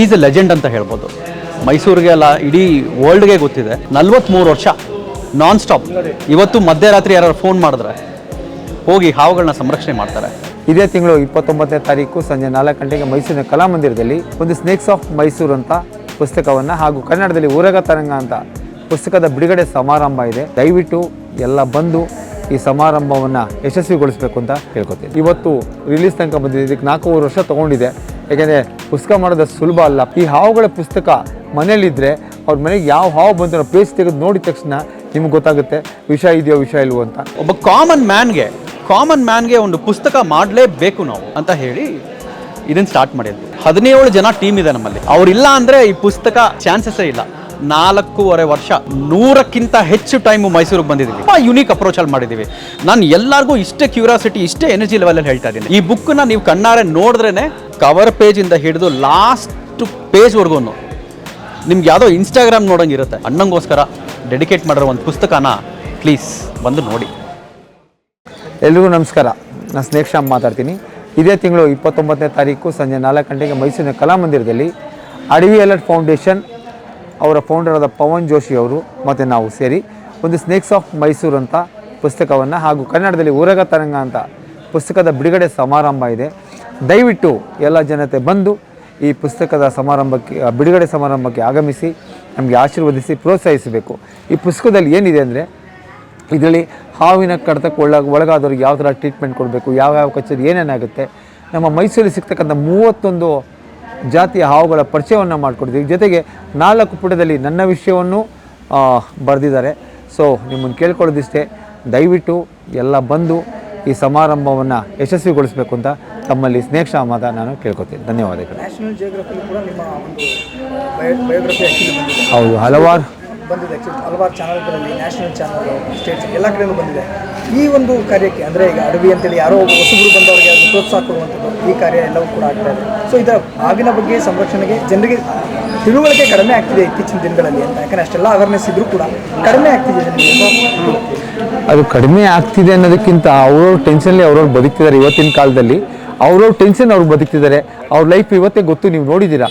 Is A legend ಅಂತ ಹೇಳ್ಬೋದು. ಮೈಸೂರಿಗೆ ಅಲ್ಲ ಇಡೀ ವರ್ಲ್ಡ್ಗೆ ಗೊತ್ತಿದೆ. ನಲ್ವತ್ತ್ಮೂರು ವರ್ಷ ನಾನ್ ಸ್ಟಾಪ್ ಇವತ್ತು ಮಧ್ಯರಾತ್ರಿ ಯಾರು ಫೋನ್ ಮಾಡಿದ್ರೆ ಹೋಗಿ ಹಾವುಗಳನ್ನ ಸಂರಕ್ಷಣೆ ಮಾಡ್ತಾರೆ. ಇದೇ ತಿಂಗಳು ಇಪ್ಪತ್ತೊಂಬತ್ತನೇ ತಾರೀಕು ಸಂಜೆ ನಾಲ್ಕು ಗಂಟೆಗೆ ಮೈಸೂರಿನ ಕಲಾಮಂದಿರದಲ್ಲಿ ಒಂದು ಸ್ನೇಕ್ಸ್ ಆಫ್ ಮೈಸೂರು ಅಂತ ಪುಸ್ತಕವನ್ನು ಹಾಗೂ ಕನ್ನಡದಲ್ಲಿ ಊರಗ ತರಂಗ ಅಂತ ಪುಸ್ತಕದ ಬಿಡುಗಡೆ ಸಮಾರಂಭ ಇದೆ. ದಯವಿಟ್ಟು ಎಲ್ಲ ಬಂದು ಈ ಸಮಾರಂಭವನ್ನು ಯಶಸ್ವಿಗೊಳಿಸಬೇಕು ಅಂತ ಹೇಳ್ಕೊತೀನಿ. ಇವತ್ತು ರಿಲೀಸ್ ತನಕ ಬಂದಿದೆ. ಇದಕ್ಕೆ ನಾಲ್ಕೂವರೆ ವರ್ಷ ತೊಗೊಂಡಿದೆ. ಯಾಕೆಂದರೆ ಪುಸ್ತಕ ಮಾಡೋದು ಸುಲಭ ಅಲ್ಲ. ಈ ಹಾವುಗಳ ಪುಸ್ತಕ ಮನೇಲಿದ್ದರೆ ಅವ್ರ ಮನೆಗೆ ಯಾವ ಹಾವು ಬಂದಿರೋ ಪೇಜ್ ತೆಗೆದು ನೋಡಿದ ತಕ್ಷಣ ನಿಮ್ಗೆ ಗೊತ್ತಾಗುತ್ತೆ ವಿಷ ಇದೆಯೋ ವಿಷ ಇಲ್ವೋ ಅಂತ. ಒಬ್ಬ ಕಾಮನ್ ಮ್ಯಾನ್ಗೆ ಕಾಮನ್ ಮ್ಯಾನ್ಗೆ ಒಂದು ಪುಸ್ತಕ ಮಾಡಲೇಬೇಕು ನಾವು ಅಂತ ಹೇಳಿ ಇದನ್ನು ಸ್ಟಾರ್ಟ್ ಮಾಡಿದ್ವಿ. ಹದಿನೇಳು ಜನ ಟೀಮ್ ಇದೆ ನಮ್ಮಲ್ಲಿ. ಅವರಿಲ್ಲ ಅಂದರೆ ಈ ಪುಸ್ತಕ ಚಾನ್ಸಸ್ಸೇ ಇಲ್ಲ. ನಾಲ್ಕೂವರೆ ವರ್ಷ, ನೂರಕ್ಕಿಂತ ಹೆಚ್ಚು ಟೈಮು ಮೈಸೂರಿಗೆ ಬಂದಿದ್ದೀವಿ. ತುಂಬ ಯುನೀಕ್ ಅಪ್ರೋಚ್ ಅಲ್ಲಿ ಮಾಡಿದ್ದೀವಿ. ನಾನು ಎಲ್ಲರಿಗೂ ಇಷ್ಟೇ ಕ್ಯೂರಿಯಾಸಿಟಿ ಇಷ್ಟೇ ಎನರ್ಜಿ ಲೆವೆಲಲ್ಲಿ ಹೇಳ್ತಾ ಇದ್ದೀನಿ. ಈ ಬುಕ್ನ ನೀವು ಕಣ್ಣಾರೆ ನೋಡಿದ್ರೇ ಕವರ್ ಪೇಜಿಂದ ಹಿಡಿದು ಲಾಸ್ಟ್ ಪೇಜ್ವರೆಗೂ ನಿಮ್ಗೆ ಯಾವುದೋ ಇನ್ಸ್ಟಾಗ್ರಾಮ್ ನೋಡೋಂಗಿರುತ್ತೆ ಅಣ್ಣಂಗೋಸ್ಕರ ಡೆಡಿಕೇಟ್ ಮಾಡಿರೋ ಒಂದು ಪುಸ್ತಕನ ಪ್ಲೀಸ್ ಬಂದು ನೋಡಿ. ಎಲ್ರಿಗೂ ನಮಸ್ಕಾರ. ನಾನು ಸ್ನೇಕ್ ಶ್ಯಾಮ್ ಮಾತಾಡ್ತೀನಿ. ಇದೇ ತಿಂಗಳು ಇಪ್ಪತ್ತೊಂಬತ್ತನೇ ತಾರೀಕು ಸಂಜೆ ನಾಲ್ಕು ಗಂಟೆಗೆ ಮೈಸೂರಿನ ಕಲಾಮಂದಿರದಲ್ಲಿ ಅಡವಿ ಅಲರ್ಟ್ ಫೌಂಡೇಶನ್ ಅವರ ಫೌಂಡರ್ ಆದ ಪವನ್ ಜೋಶಿ ಅವರು ಮತ್ತು ನಾವು ಸೇರಿ ಒಂದು ಸ್ನೇಕ್ಸ್ ಆಫ್ ಮೈಸೂರು ಅಂತ ಪುಸ್ತಕವನ್ನು ಹಾಗೂ ಕನ್ನಡದಲ್ಲಿ ಊರಗ ತರಂಗ ಅಂತ ಪುಸ್ತಕದ ಬಿಡುಗಡೆ ಸಮಾರಂಭ ಇದೆ. ದಯವಿಟ್ಟು ಎಲ್ಲ ಜನತೆ ಬಂದು ಈ ಪುಸ್ತಕದ ಸಮಾರಂಭಕ್ಕೆ ಬಿಡುಗಡೆ ಸಮಾರಂಭಕ್ಕೆ ಆಗಮಿಸಿ, ನಮಗೆ ಆಶೀರ್ವದಿಸಿ, ಪ್ರೋತ್ಸಾಹಿಸಬೇಕು. ಈ ಪುಸ್ತಕದಲ್ಲಿ ಏನಿದೆ ಅಂದರೆ, ಇದರಲ್ಲಿ ಹಾವಿನ ಕಡತಕ್ಕೆ ಒಳ ಒಳಗಾದವ್ರಿಗೆ ಯಾವ ಥರ ಟ್ರೀಟ್ಮೆಂಟ್ ಕೊಡಬೇಕು, ಯಾವ ಯಾವ ಕಚೇರಿ ಏನೇನಾಗುತ್ತೆ, ನಮ್ಮ ಮೈಸೂರಿಗೆ ಸಿಗ್ತಕ್ಕಂಥ ಮೂವತ್ತೊಂದು ಜಾತಿಯ ಹಾವುಗಳ ಪರಿಚಯವನ್ನು ಮಾಡಿಕೊಡ್ತೀವಿ. ಜೊತೆಗೆ ನಾಲ್ಕು ಪುಟದಲ್ಲಿ ನನ್ನ ವಿಷಯವನ್ನು ಬರೆದಿದ್ದಾರೆ. ಸೊ ನಿಮ್ಮನ್ನು ಕೇಳ್ಕೊಳ್ಳೋದಿಷ್ಟೇ. ದಯವಿಟ್ಟು ಎಲ್ಲ ಬಂದು ಈ ಸಮಾರಂಭವನ್ನು ಯಶಸ್ವಿಗೊಳಿಸಬೇಕು ಅಂತ ತಮ್ಮಲ್ಲಿ ಸ್ನೇಹ ಮಾತ ನಾನು ಕೇಳ್ಕೊತೀನಿ ಧನ್ಯವಾದಗಳು. ಹೌದು ಹಲವಾರು ಬಂದಿದೆ. ಹಲವಾರು ಚಾನಲ್ಗಳಲ್ಲಿ ನ್ಯಾಷನಲ್ ಚಾನಲ್ ಸ್ಟೇಟ್ಸ್ ಎಲ್ಲ ಕಡೆಯೂ ಬಂದಿದೆ. ಈ ಒಂದು ಕಾರ್ಯಕ್ಕೆ, ಅಂದರೆ ಈಗ ಅಡವಿ ಅಂತೇಳಿ ಯಾರೋ ಒಬ್ಬ ಹೊಸಬರು ಬಂದವರಿಗೆ ಅದನ್ನು ಪ್ರೋತ್ಸಾಹ ಕೊಡುವಂಥದ್ದು ಈ ಕಾರ್ಯ ಎಲ್ಲವೂ ಕೂಡ ಆಗ್ತಾ ಇದೆ. ಸೊ ಇದರ ಆಗಿನ ಬಗ್ಗೆ ಸಂರಕ್ಷಣೆಗೆ ಜನರಿಗೆ ತಿಳುವಳಿಕೆ ಕಡಿಮೆ ಆಗ್ತಿದೆ ಇತ್ತೀಚಿನ ದಿನಗಳಲ್ಲಿ ಅಂತ. ಯಾಕಂದರೆ ಅಷ್ಟೆಲ್ಲ ಅವೇರ್ನೆಸ್ ಇದ್ರೂ ಕೂಡ ಕಡಿಮೆ ಆಗ್ತಿದೆ ಅದು ಕಡಿಮೆ ಆಗ್ತಿದೆ ಅನ್ನೋದಕ್ಕಿಂತ ಅವ್ರವ್ರ ಟೆನ್ಷನ್ಲಿ ಅವ್ರವ್ರು ಬದುಕ್ತಿದ್ದಾರೆ ಇವತ್ತಿನ ಕಾಲದಲ್ಲಿ. ಅವ್ರವ್ರ ಟೆನ್ಷನ್ ಅವ್ರು ಬದುಕ್ತಿದ್ದಾರೆ. ಅವ್ರ ಲೈಫ್ ಇವತ್ತೇ ಗೊತ್ತು, ನೀವು ನೋಡಿದ್ದೀರಾ?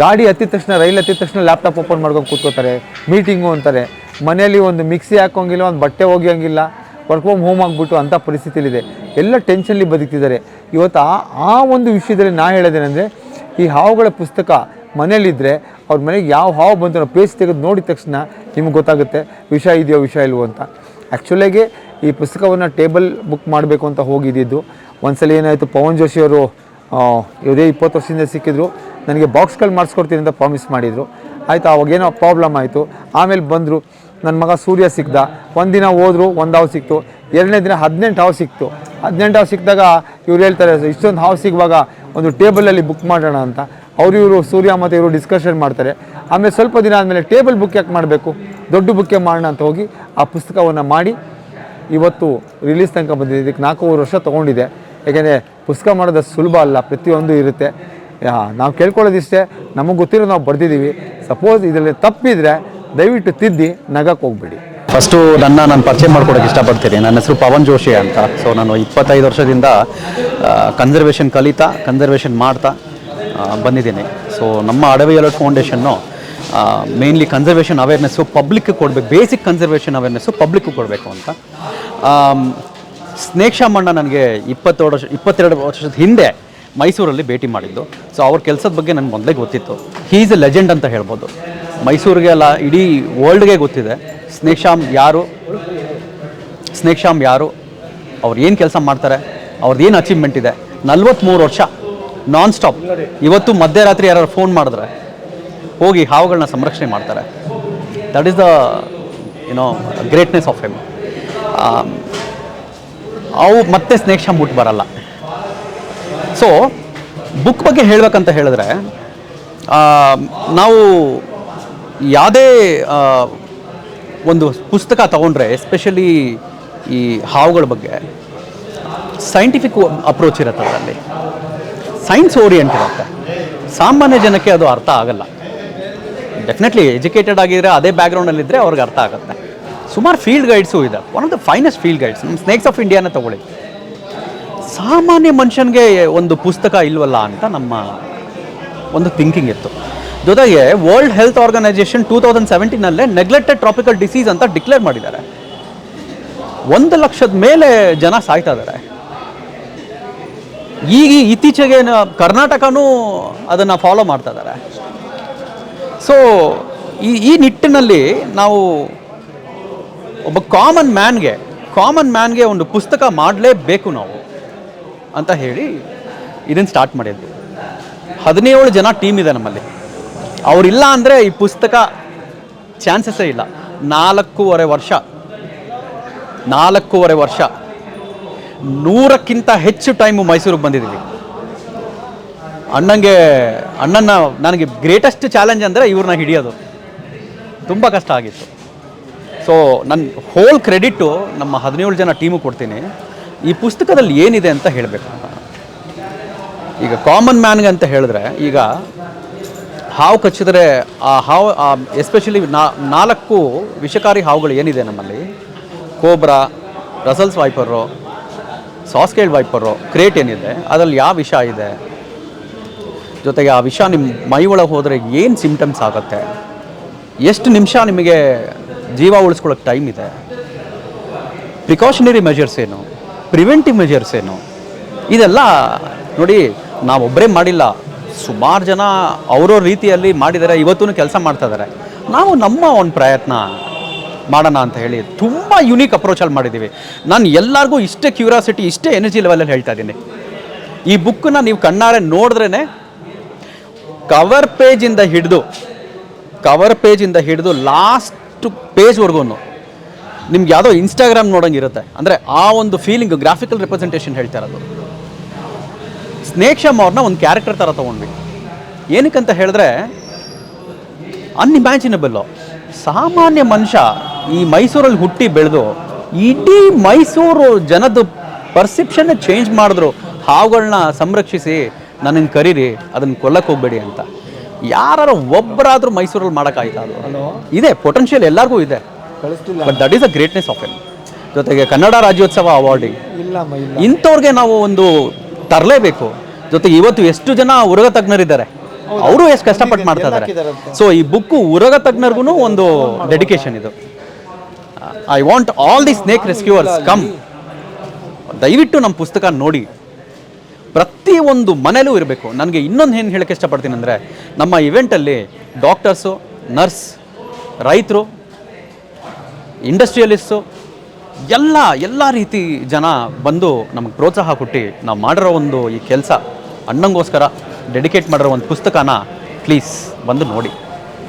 ಗಾಡಿ ಹತ್ತಿದ ತಕ್ಷಣ, ರೈಲ್ ಹತ್ತಿದ ತಕ್ಷಣ ಲ್ಯಾಪ್ಟಾಪ್ ಓಪನ್ ಮಾಡ್ಕೊಂಡು ಕೂತ್ಕೋತಾರೆ. ಮೀಟಿಂಗು ಅಂತಾರೆ. ಮನೆಯಲ್ಲಿ ಒಂದು ಮಿಕ್ಸಿ ಹಾಕೋಂಗಿಲ್ಲ ಒಂದು ಬಟ್ಟೆ ಒಗೆಯೋಂಗಿಲ್ಲ ವರ್ಕ್ ಫ್ರಮ್ ಹೋಮ್ ಆಗಿಬಿಟ್ಟು ಅಂಥ ಪರಿಸ್ಥಿತಿಲಿದೆ ಎಲ್ಲ ಟೆನ್ಷನ್ಲಿ ಬದುಕ್ತಿದ್ದಾರೆ. ಇವತ್ತು ಆ ಆ ಒಂದು ವಿಷಯದಲ್ಲಿ ನಾ ಹೇಳೋದೇನೆಂದರೆ, ಈ ಹಾವುಗಳ ಪುಸ್ತಕ ಮನೇಲಿದ್ದರೆ ಅವ್ರ ಮನೆಗೆ ಯಾವ ಹಾವು ಬಂತು ಅನ್ನೋ ಪೇಜ್ ತೆಗೆದು ನೋಡಿದ ತಕ್ಷಣ ನಿಮ್ಗೆ ಗೊತ್ತಾಗುತ್ತೆ, ವಿಷ ಇದೆಯೋ ವಿಷ ಇಲ್ವೋ ಅಂತ. ಆ್ಯಕ್ಚುಲಾಗಿ ಈ ಪುಸ್ತಕವನ್ನು ಟೇಬಲ್ ಬುಕ್ ಮಾಡಬೇಕು ಅಂತ ಹೋಗಿದ್ದಿದ್ದು. ಒಂದು ಸಲ ಏನಾಯಿತು, ಪವನ್ ಜೋಶಿ ಅವರು ಇದೇ ಇಪ್ಪತ್ತು ವರ್ಷದಿಂದ ಸಿಕ್ಕಿದ್ರು. ನನಗೆ ಬಾಕ್ಸ್ಗಳು ಮಾಡಿಸ್ಕೊಡ್ತೀನಿ ಅಂತ ಪ್ರಾಮಿಸ್ ಮಾಡಿದರು. ಆಯಿತು ಅವಾಗೇನೋ ಪ್ರಾಬ್ಲಮ್ ಆಯಿತು. ಆಮೇಲೆ ಬಂದರು ನನ್ನ ಮಗ ಸೂರ್ಯ ಸಿಕ್ದ. ಒಂದಿನ ಹೋದರು, ಒಂದು ಹಾವು ಸಿಕ್ತು. ಎರಡನೇ ದಿನ ಹದಿನೆಂಟು ಹಾವು ಸಿಕ್ತು. ಹದಿನೆಂಟು ಹಾವು ಸಿಕ್ಕಿದಾಗ ಇವ್ರು ಹೇಳ್ತಾರೆ, ಇಷ್ಟೊಂದು ಹಾವು ಸಿಗುವಾಗ ಒಂದು ಟೇಬಲಲ್ಲಿ ಬುಕ್ ಮಾಡೋಣ ಅಂತ. ಅವರು ಇವರು, ಸೂರ್ಯ ಮತ್ತು ಇವರು ಡಿಸ್ಕಷನ್ ಮಾಡ್ತಾರೆ. ಆಮೇಲೆ ಸ್ವಲ್ಪ ದಿನ ಆದಮೇಲೆ ಟೇಬಲ್ ಬುಕ್ ಯಾಕೆ ಮಾಡಬೇಕು? ದೊಡ್ಡ ಬುಕ್ಕೇ ಮಾಡೋಣ ಅಂತ ಹೋಗಿ ಆ ಪುಸ್ತಕವನ್ನು ಮಾಡಿ ಇವತ್ತು ರಿಲೀಸ್ ತನಕ ಬಂದಿದೆ. ಇದಕ್ಕೆ ನಾಲ್ಕೂವರೆ ವರ್ಷ ತೊಗೊಂಡಿದೆ. ಯಾಕೆಂದರೆ ಪುಸ್ತಕ ಮಾಡೋದು ಸುಲಭ ಅಲ್ಲ, ಪ್ರತಿಯೊಂದು ಇರುತ್ತೆ. ನಾವು ಕೇಳ್ಕೊಳ್ಳೋದಿಷ್ಟೇ, ನಮಗೆ ಗೊತ್ತಿರೋ ನಾವು ಬರ್ದಿದ್ದೀವಿ ಸಪೋಸ್ ಇದರಲ್ಲಿ ತಪ್ಪಿದರೆ ದಯವಿಟ್ಟು ತಿದ್ದಿ ನಗಕ್ಕೆ ಹೋಗ್ಬೇಡಿ. ಫಸ್ಟು ನನ್ನ, ನಾನು ಪರಿಚಯ ಮಾಡ್ಕೊಡೋಕೆ ಇಷ್ಟಪಡ್ತೀನಿ. ನನ್ನ ಹೆಸರು ಪವನ್ ಜೋಶಿ ಅಂತ. ಸೊ ನಾನು ಇಪ್ಪತ್ತೈದು ವರ್ಷದಿಂದ ಕನ್ಸರ್ವೇಷನ್ ಕಲಿತಾ ಕನ್ಸರ್ವೇಷನ್ ಮಾಡ್ತಾ ಬಂದಿದ್ದೀನಿ. ಸೊ ನಮ್ಮ Adavi alert foundation mainly conservation awareness ಪಬ್ಲಿಕ್ಗೆ ಕೊಡಬೇಕು ಬೇಸಿಕ್ ಕನ್ಸರ್ವೇಷನ್ ಅವೇರ್ನೆಸ್ಸು ಪಬ್ಲಿಕ್ಗೆ ಕೊಡಬೇಕು ಅಂತ. ಸ್ನೇಕ್ಷಾಮಣ್ಣ ನನಗೆ ಇಪ್ಪತ್ತೇಳು ವರ್ಷ, ಇಪ್ಪತ್ತೆರಡು ವರ್ಷದ ಹಿಂದೆ ಮೈಸೂರಲ್ಲಿ ಭೇಟಿ ಮಾಡಿದ್ದು. ಸೊ ಅವ್ರ ಕೆಲಸದ ಬಗ್ಗೆ ನನಗೆ ಮೊದಲೇ ಗೊತ್ತಿತ್ತು. ಈಸ್ ಎ ಲೆಜೆಂಡ್ ಅಂತ ಹೇಳ್ಬೋದು. ಮೈಸೂರಿಗೆ ಅಲ್ಲ ಇಡೀ ವರ್ಲ್ಡ್ಗೆ ಗೊತ್ತಿದೆ. ಸ್ನೇಕ್ ಶಾಮ್ ಯಾರು? ಸ್ನೇಕ್ ಶಾಮ್ ಯಾರು? ಅವ್ರು ಏನು ಕೆಲಸ ಮಾಡ್ತಾರೆ? ಅವ್ರದ್ದು ಏನು ಅಚೀವ್ಮೆಂಟ್ ಇದೆ? ನಲ್ವತ್ತ್ಮೂರು ವರ್ಷ ನಾನ್ ಸ್ಟಾಪ್ ಇವತ್ತು ಮಧ್ಯರಾತ್ರಿ ಯಾರು ಫೋನ್ ಮಾಡಿದ್ರೆ ಹೋಗಿ ಹಾವುಗಳನ್ನ ಸಂರಕ್ಷಣೆ ಮಾಡ್ತಾರೆ. That is the you know greatness of um ಅವು ಮತ್ತೆ ಸ್ನೇಕ್ ಶಾಮ್ ಬರಲ್ಲ ಸೊ ಬುಕ್ ಬಗ್ಗೆ ಹೇಳಬೇಕಂತ ಹೇಳಿದ್ರೆ ನಾವು ಯಾವುದೇ ಒಂದು ಪುಸ್ತಕ ತಗೊಂಡ್ರೆ ಎಸ್ಪೆಷಲಿ ಈ ಹಾವುಗಳ ಬಗ್ಗೆ ಸೈಂಟಿಫಿಕ್ ಅಪ್ರೋಚ್ ಇರುತ್ತೆ ಅದರಲ್ಲಿ. ಸೈನ್ಸ್ ಓರಿಯೆಂಟ್ ಇರುತ್ತೆ. ಸಾಮಾನ್ಯ ಜನಕ್ಕೆ ಅದು ಅರ್ಥ ಆಗಲ್ಲ. ಡೆಫಿನೆಟ್ಲಿ ಎಜುಕೇಟೆಡ್ ಆಗಿದ್ರೆ ಅದೇ ಬ್ಯಾಕ್ಗ್ರೌಂಡಲ್ಲಿದ್ದರೆ ಅವ್ರಿಗೆ ಅರ್ಥ ಆಗುತ್ತೆ. ಸುಮಾರು ಫೀಲ್ಡ್ ಗೈಡ್ಸು ಇದೆ. One of the finest field guides ನಮ್ಮ ಸ್ನೇಕ್ಸ್ ಆಫ್ ಇಂಡಿಯಾನ ತಗೊಳ್ಳಿ. ಸಾಮಾನ್ಯ ಮನುಷ್ಯನಿಗೆ ಒಂದು ಪುಸ್ತಕ ಇಲ್ವಲ್ಲ ಅಂತ ನಮ್ಮ ಒಂದು ಥಿಂಕಿಂಗ್ ಇತ್ತು. ಜೊತೆಗೆ World Health Organization two thousand ಸೆವೆಂಟೀನಲ್ಲೇ neglected tropical disease ಅಂತ ಡಿಕ್ಲೇರ್ ಮಾಡಿದ್ದಾರೆ. ಒಂದು ಲಕ್ಷದ ಮೇಲೆ ಜನ ಸಾಯ್ತಾ ಇದ್ದಾರೆ. ಈಗ ಇತ್ತೀಚೆಗೆ ಕರ್ನಾಟಕನೂ ಅದನ್ನು ಫಾಲೋ ಮಾಡ್ತಾ ಇದ್ದಾರೆ. ಸೊ ಈ ಈ ನಿಟ್ಟಿನಲ್ಲಿ ನಾವು ಒಬ್ಬ ಕಾಮನ್ ಮ್ಯಾನ್ಗೆ ಕಾಮನ್ ಮ್ಯಾನ್ಗೆ ಒಂದು ಪುಸ್ತಕ ಮಾಡಲೇಬೇಕು ನಾವು. ಅಂತ ಹೇಳಿ ಇದನ್ನು ಸ್ಟಾರ್ಟ್ ಮಾಡಿದ್ವಿ. ಹದಿನೇಳು ಜನ ಟೀಮ್ ಇದೆ ನಮ್ಮಲ್ಲಿ. ಅವರಿಲ್ಲ ಅಂದರೆ ಈ ಪುಸ್ತಕ ಚಾನ್ಸಸ್ಸೇ ಇಲ್ಲ. ನಾಲ್ಕೂವರೆ ವರ್ಷ. ನಾಲ್ಕೂವರೆ ವರ್ಷ. ನೂರಕ್ಕಿಂತ ಹೆಚ್ಚು ಟೈಮು ಮೈಸೂರಿಗೆ ಬಂದಿದ್ದೀವಿ. ಅಣ್ಣಂಗೆ ಅಣ್ಣನ ನನಗೆ ಗ್ರೇಟೆಸ್ಟ್ ಚಾಲೆಂಜ್ ಅಂದರೆ ಇವ್ರನ್ನ ಹಿಡಿಯೋದು. ತುಂಬ ಕಷ್ಟ ಆಗಿತ್ತು. ಸೊ ನನ್ನ ಹೋಲ್ ಕ್ರೆಡಿಟ್ಟು ನಮ್ಮ ಹದಿನೇಳು ಜನ ಟೀಮು ಕೊಡ್ತೀನಿ. ಈ ಪುಸ್ತಕದಲ್ಲಿ ಏನಿದೆ ಅಂತ ಹೇಳಬೇಕು. ಈಗ ಕಾಮನ್ ಮ್ಯಾನ್ಗೆ ಅಂತ ಹೇಳಿದ್ರೆ, ಈಗ ಹಾವು ಕಚ್ಚಿದ್ರೆ ಆ ಹಾವು ಎಸ್ಪೆಷಲಿ ನಾಲ್ಕು ವಿಷಕಾರಿ ಹಾವುಗಳು ಏನಿದೆ ನಮ್ಮಲ್ಲಿ? Cobra Russell's viper saw scaled viper krait ಏನಿದೆ, ಅದರಲ್ಲಿ ಯಾವ ವಿಷ ಇದೆ? ಜೊತೆಗೆ ಆ ವಿಷ ನಿಮ್ಮ ಮೈ ಒಳಗೆ ಹೋದರೆ ಏನು ಸಿಂಪ್ಟಮ್ಸ್ ಆಗುತ್ತೆ? ಎಷ್ಟು ನಿಮಿಷ ನಿಮಗೆ ಜೀವ ಉಳಿಸ್ಕೊಳ್ಳೋಕೆ ಟೈಮ್ ಇದೆ? ಪ್ರಿಕಾಷನರಿ ಮೆಜರ್ಸ್ ಏನು? ಪ್ರಿವೆಂಟಿವ್ ಮೆಜರ್ಸ್ ಏನು? ಇದೆಲ್ಲ ನೋಡಿ ನಾವೊಬ್ಬರೇ ಮಾಡಿಲ್ಲ. ಸುಮಾರು ಜನ ಅವರವ್ರ ರೀತಿಯಲ್ಲಿ ಮಾಡಿದ್ದಾರೆ ಇವತ್ತೂ ಕೆಲಸ ಮಾಡ್ತಾ ಇದ್ದಾರೆ ನಾವು ನಮ್ಮ ಒಂದು ಪ್ರಯತ್ನ ಮಾಡೋಣ ಅಂತ ಹೇಳಿ ತುಂಬ ಯುನೀಕ್ ಅಪ್ರೋಚಲ್ಲಿ ಮಾಡಿದ್ದೀವಿ. ನಾನು ಎಲ್ಲರಿಗೂ ಇಷ್ಟೇ ಕ್ಯೂರಿಯಾಸಿಟಿ ಇಷ್ಟೇ ಎನರ್ಜಿ ಲೆವೆಲಲ್ಲಿ ಹೇಳ್ತಾ ಇದ್ದೀನಿ. ಈ ಬುಕ್ಕನ್ನ ನೀವು ಕಣ್ಣಾರೆ ನೋಡಿದ್ರೇ ಕವರ್ ಪೇಜಿಂದ ಹಿಡಿದು ಕವರ್ ಪೇಜಿಂದ ಹಿಡಿದು ಲಾಸ್ಟ್ ಪೇಜ್ವರೆಗೂ ನಿಮ್ಗೆ ಯಾವುದೋ ಇನ್ಸ್ಟಾಗ್ರಾಮ್ ನೋಡೋಂಗಿರುತ್ತೆ ಅಂದರೆ ಆ ಒಂದು ಫೀಲಿಂಗ್ ಗ್ರಾಫಿಕಲ್ ರೆಪ್ರೆಸೆಂಟೇಷನ್ ಹೇಳ್ತಾ ಇರೋದು. ಸ್ನೇಕ್ ಶಮ್ ಅವ್ರನ್ನ ಒಂದು ಕ್ಯಾರೆಕ್ಟರ್ ಥರ ತೊಗೊಂಡ್ವಿ. ಏನಕ್ಕಂತ ಹೇಳಿದ್ರೆ ಅನ್ಇಮ್ಯಾಜಿನಬಲ್ಲು ಸಾಮಾನ್ಯ ಮನುಷ್ಯ ಈ ಮೈಸೂರಲ್ಲಿ ಹುಟ್ಟಿ ಬೆಳೆದು ಇಡೀ ಮೈಸೂರು ಜನದ ಪರ್ಸೆಪ್ಷನ್ ಚೇಂಜ್ ಮಾಡಿದ್ರು. ಹಾವುಗಳನ್ನ ಸಂರಕ್ಷಿಸಿ ನನಗೆ ಕರೀರಿ ಅದನ್ನು ಕೊಲ್ಲಕ್ಕೆ ಹೋಗ್ಬೇಡಿ ಅಂತ. ಯಾರು ಒಬ್ಬರಾದರೂ ಮೈಸೂರಲ್ಲಿ ಮಾಡೋಕ್ಕಾಯ್ತಾ ಅದು? ಇದೆ ಪೊಟೆನ್ಷಿಯಲ್ ಎಲ್ಲರಿಗೂ ಇದೆ. But that is a greatness of N ಜೊತೆಗೆ ಕನ್ನಡ ರಾಜ್ಯೋತ್ಸವ ಅವಾರ್ಡಿಂಗ್ ಇಲ್ಲಮ್ಮ ಇಲ್ಲ. ಇಂಥವ್ರಿಗೆ ನಾವು ಒಂದು ತರಲೇಬೇಕು. ಜೊತೆಗೆ ಇವತ್ತು ಎಷ್ಟು ಜನ ಉರಗ ತಜ್ಞರಿದ್ದಾರೆ? ಅವರು ಎಷ್ಟು ಕಷ್ಟಪಟ್ಟು ಮಾಡ್ತಾ ಇದ್ದಾರೆ. ಸೊ ಈ ಬುಕ್ಕು ಉರಗ ತಜ್ಞರಿಗೂ ಒಂದು ಡೆಡಿಕೇಶನ್ ಇದು. I want all the snake rescuers come ದಯವಿಟ್ಟು ನಮ್ಮ ಪುಸ್ತಕ ನೋಡಿ. ಪ್ರತಿ ಒಂದು ಮನೇಲೂ ಇರಬೇಕು. ನನಗೆ ಇನ್ನೊಂದು ಏನು ಹೇಳಕ್ಕೆ ಇಷ್ಟಪಡ್ತೀನಿ ಅಂದರೆ ನಮ್ಮ ಇವೆಂಟಲ್ಲಿ ಡಾಕ್ಟರ್ಸು ನರ್ಸ್ ರೈತರು ಇಂಡಸ್ಟ್ರಿಯಲಿಸ್ಟು, ಎಲ್ಲ ಎಲ್ಲ ರೀತಿ ಜನ ಬಂದು ನಮಗೆ ಪ್ರೋತ್ಸಾಹ ಕೊಟ್ಟು ನಾವು ಮಾಡಿರೋ ಒಂದು ಈ ಕೆಲಸ, ಅಣ್ಣಂಗೋಸ್ಕರ, ಡೆಡಿಕೇಟ್ ಮಾಡಿರೋ ಒಂದು ಪುಸ್ತಕನ ಪ್ಲೀಸ್ ಬಂದು ನೋಡಿ.